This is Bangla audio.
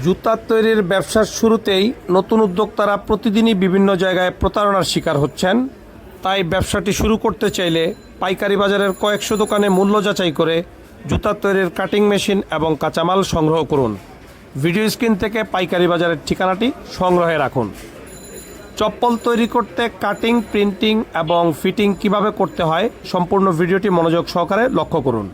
জুতা তৈরির ব্যবসার শুরুতেই নতুন উদ্যোক্তারা প্রতিদিনই বিভিন্ন জায়গায় প্রতারণার শিকার হচ্ছেন। তাই ব্যবসাটি শুরু করতে চাইলে পাইকারি বাজারের কয়েকশো দোকানে মূল্য যাচাই করে জুতা তৈরির কাটিং মেশিন এবং কাঁচামাল সংগ্রহ করুন। ভিডিও স্ক্রিন থেকে পাইকারি বাজারের ঠিকানাটি সংগ্রহে রাখুন। চপ্পল তৈরি করতে কাটিং, প্রিন্টিং এবং ফিটিং কীভাবে করতে হয় সম্পূর্ণ ভিডিওটি মনোযোগ সহকারে লক্ষ্য করুন।